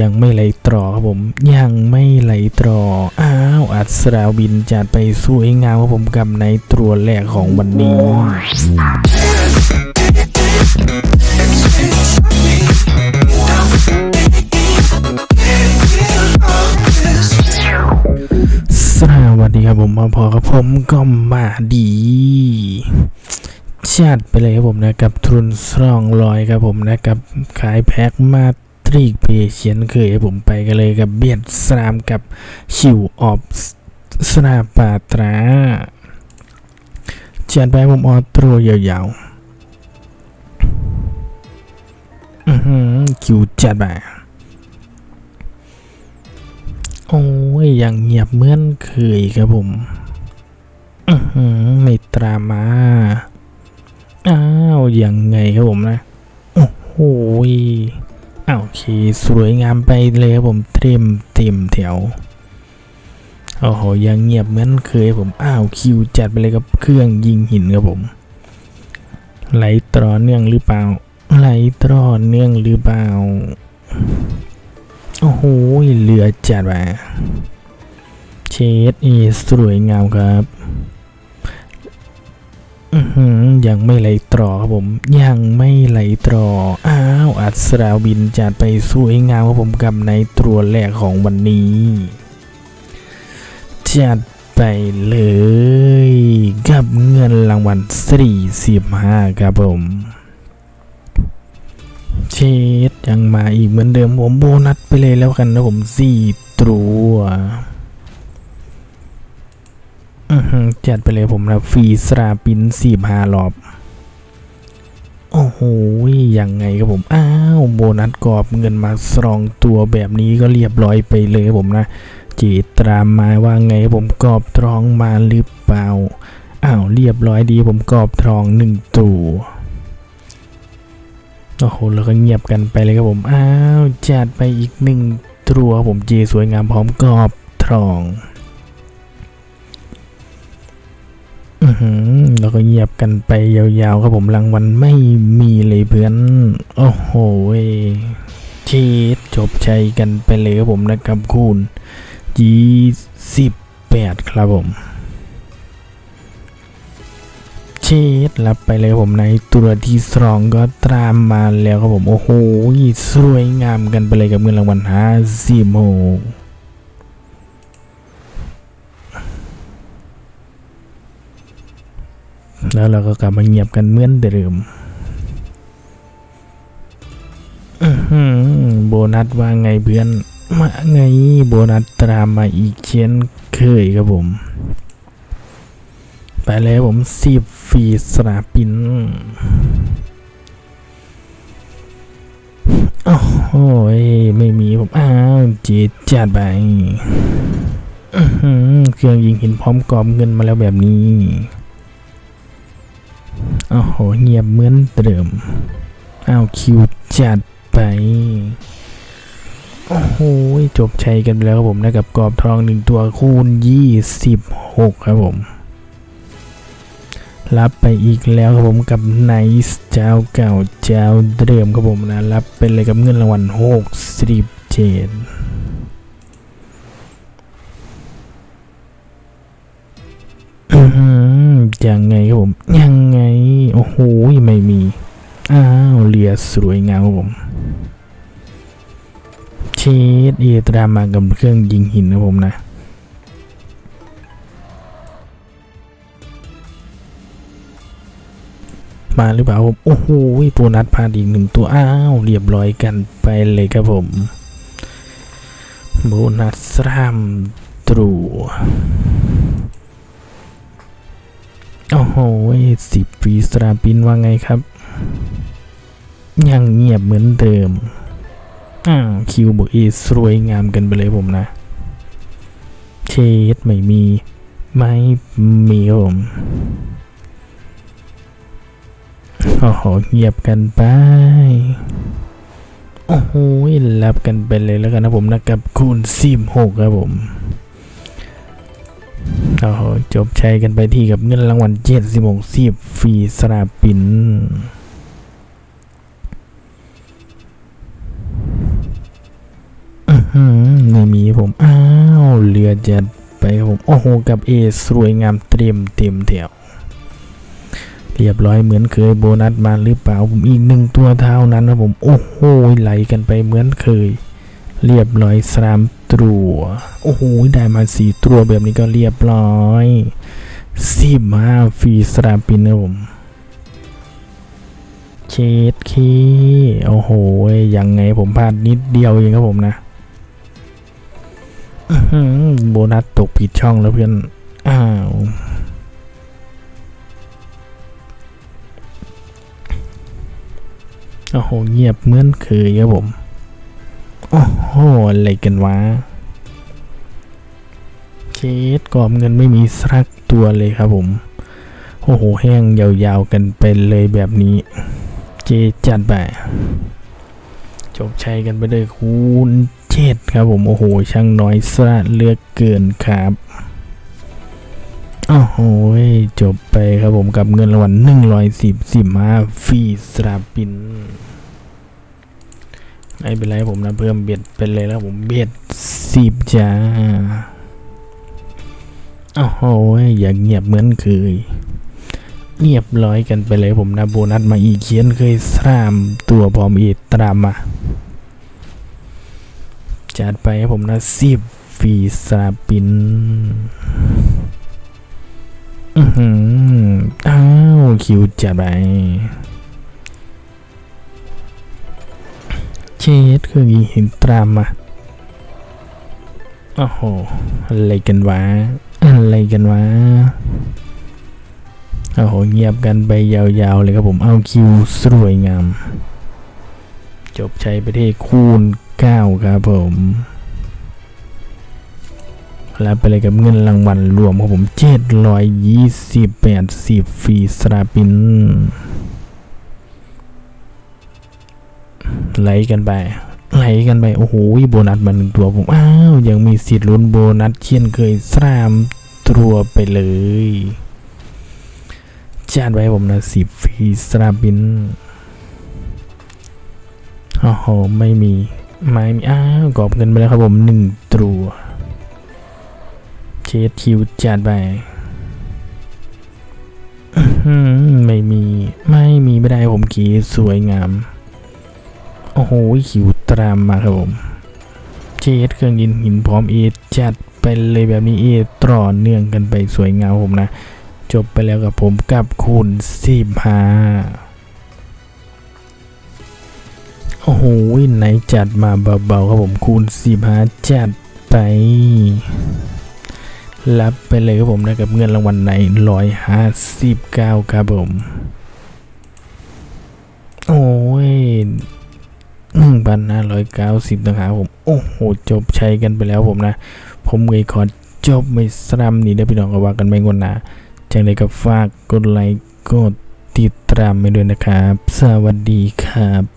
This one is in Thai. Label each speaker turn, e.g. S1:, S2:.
S1: ยังไม่ไหลตรอครับผม ยังไม่ไหลตรอ อ้าว อัศราบินจัดไปสวยงามครับผมกับในตัวแรกของวันนี้สวัสดีครับผมมาพอกับผมก็มาดีจัดไปเลยครับผมนะกับทุนสรองลอยครับผมนะกับขายแพ็คมา ตรีกเพเชียนเคยให้ผมไปกันเลยกับเบียดสนามกับชิวออฟสนาปาตราจัดไปผมออโตรยาวๆ อือหือคิวจัดไปโอ้ยยังเงียบเหมือนเคยครับผม อือหือไม่ตรามา อ้าว ยังไงครับผมนะ โอ้โหย โอเค สวยงามไปเลยครับผมเต็มเต็มแถวโอ้โหยังเงียบเหมือนเคยผมอ้าวคิวจัดไปเลยกับเครื่องยิงหินครับผม ไหลตรอเนื่องหรือเปล่า ไหลตรอเนื่องหรือเปล่า โอ้โหเหลือจัดว่ะเชดอีสวยงามครับ ยังไม่ไหลตรอครับผม ยังไม่ไหลตรอ อ้าว อัศราบินจัดไปสวยงามครับผมกับในตัวแรกของวันนี้ จัดไปเลย กับเงินรางวัล45ครับผมเชดยังมาอีกเหมือนเดิมผมโบนัสไปเลยแล้วกันนะผมสี่ตัว อือหือจัดไปเลยผมนะฟรีสราปินสี่ห้ารอบ โอ้โหยังไงครับผม อ้าว โบนัสกรอบเงินมาสรองตัวแบบนี้ก็เรียบร้อยไปเลยครับผมนะเจตรามมาว่าไงครับผมกรอบทองมาหรือเปล่า อ้าว เรียบร้อยดีผมกรอบทองหนึ่งตัวโอ้โหแล้วก็เงียบกันไปเลยครับผม อ้าว จัดไปอีกหนึ่งตัวผมเจสวยงามพร้อมกรอบทอง แล้วก็เงียบกันไปยาวๆครับผมรางวัลไม่มีเลยเพื่อน โอ้โหชีดจบใจกันไปเลยครับผมนะครับคุณยี่สิบแปดครับผมเชดรับไปเลยครับผมในตัวที่สองก็ตามมาแล้วครับผม โอ้โหสวยงามกันไปเลยกับเงินรางวัลห้าสิบโม แล้วเราก็กลับมาเงียบกันเหมือนเดิมโบนัสว่าไงเพื่อนมาไงโบนัสตามมาอีกเช่นเคยครับผม ไปเลยผมสิบฟีสนาปินโอ้โหยไม่มีผมอ้าวจีจัดไปเครื่องยิงหินพร้อมกรอบเงินมาแล้วแบบนี้ โอ้โหเงียบเหมือนเดิมอ้าวคิวจัดไป โอ้โหจบชัยกันไปแล้วครับผมนะกับกรอบทองหนึ่งตัวคูณยี่สิบหกครับผม รับไปอีกแล้วครับผมกับไนซ์เจ้าเก่าเจ้าเดิมครับผมนะ รับไปเลยกับเงินรางวัลหกสิบเจ็ดอือหือ ยังไงครับผมยังไง โอ้โหไม่มี อ้าวเลียสวยงามครับผมเชดเอตรามากับเครื่องยิงหินครับผมนะมาหรือเปล่าผมโอ้โหโบนัสพาดอีกหนึ่งตัวอ้าวเรียบร้อยกันไปเลยครับผมโบนัสสามตัว โอ้โหสิบฟีสตราปินว่าไงครับ ยังเงียบเหมือนเดิม อ้าวคิวบอกเอสวยงามกันไปเลยผมนะ เชดไม่มี ไม่มีครับผมโอ้โหเงียบกันไป โอ้โหรับกันไปเลยแล้วกันนะผมนะกับคูณสิบหกครับผม โอ้โหจบใช้กันไปที่กับเงินรางวัลเจ็ดสิบหกสิบฟรีสราปินหือไม่มีผมอ้าวเรือจัดไปครับผมโอ้โหกับเอสวยงามเต็มเต็มแถวเรียบร้อยเหมือนเคยโบนัสมาหรือเปล่าผมอีกหนึ่งตัวเท่านั้นครับผมโอ้โหไหลกันไปเหมือนเคย เรียบร้อยสาม ตัว โอ้โห ได้มาสี่ตัวแบบนี้ก็เรียบร้อยสิบห้าฟรีสามปินนะผมเชดเคโอ้โห ยังไงผมพลาดนิดเดียวเองครับผมนะโบนัสตกผิดช่องแล้วเพื่อน อ้าว โอ้โห เงียบเหมือนเคยครับผม หอะไรกันวะเชดกรอบเงินไม่มีสักตัวเลยครับผม โอ้โห แห้งยาวๆกันไปเลยแบบนี้ เจจัดไปจบชัยกันไปเลยคูณเจ็ดครับผม โอ้โห ช่างน้อยสระเลือกเกินครับโอ้โหจบไปครับผมกับเงินรางวัลหนึ่งร้อยสิบสิบห้าฟรีสตราปิน ไม่เป็นไรผมนะเพิ่มเบ็ดไปเลยแล้วผมเบ็ดสิบจ้าโอ้โหอย่าเงียบเหมือนเคยเรียบร้อยกันไปเลยผมนะโบนัสมาอีกเขียนเคยสรามตัวพร้อมอีกตามมาจัดไปผมนะสิบฟีสาปินอือหืออ้าวคิวจัดไป ชดคือเห็นตามมาโอ้โห อะไรกันวะ อะไรกันวะ โอ้โห เงียบกันไปยาวๆเลยครับผม เอาคิวสวยงาม จบใช้ประเทศคูณ 9 ครับผมรับไปเลยกับเงินรางวัลรวมของผม 728สิบฟรีสตราปิน ไหลกันไปไหลกันไปโอ้โหโบนัสมาหนึ่งตัวผมอ้าวยังมีสิทธิ์ลุ้นโบนัสเช่นเคยสามตัวไปเลยจัดไว้ผมนะสิบฟรีสตราบินโอ้โหไม่มีไม่มีอ้าวกอบเงินไปแล้วครับผมหนึ่งตัวเชดคิวจัดไปไม่มีไม่มีไม่ได้ผมขีสวยงาม โอ้โหคิวตามมาครับผมเชดเครื่องยินหินพร้อมเอจัดไปเลยแบบนี้เอต่อเนื่องกันไปสวยงามผมนะ จบไปแล้วกับผมกับคุณสิบห้าโอ้โหไหนจัดมาเบาๆครับผมคูณสิบห้าจัดไป รับไปเลยครับผมนะกับเงินรางวัลในร้อยห้าสิบเก้าครับผม โอ้ย พันห้าร้อยเก้าสิบนะครับผม โอ้โห จบใช้กันไปแล้วผมนะ ผมเลยขอจบไม่ซ้ำนี่ได้พี่น้องก็ว่ากันไม่งนนะจังเลยก็ฝากกดไลค์กดติดตามไปด้วยนะครับ สวัสดีครับ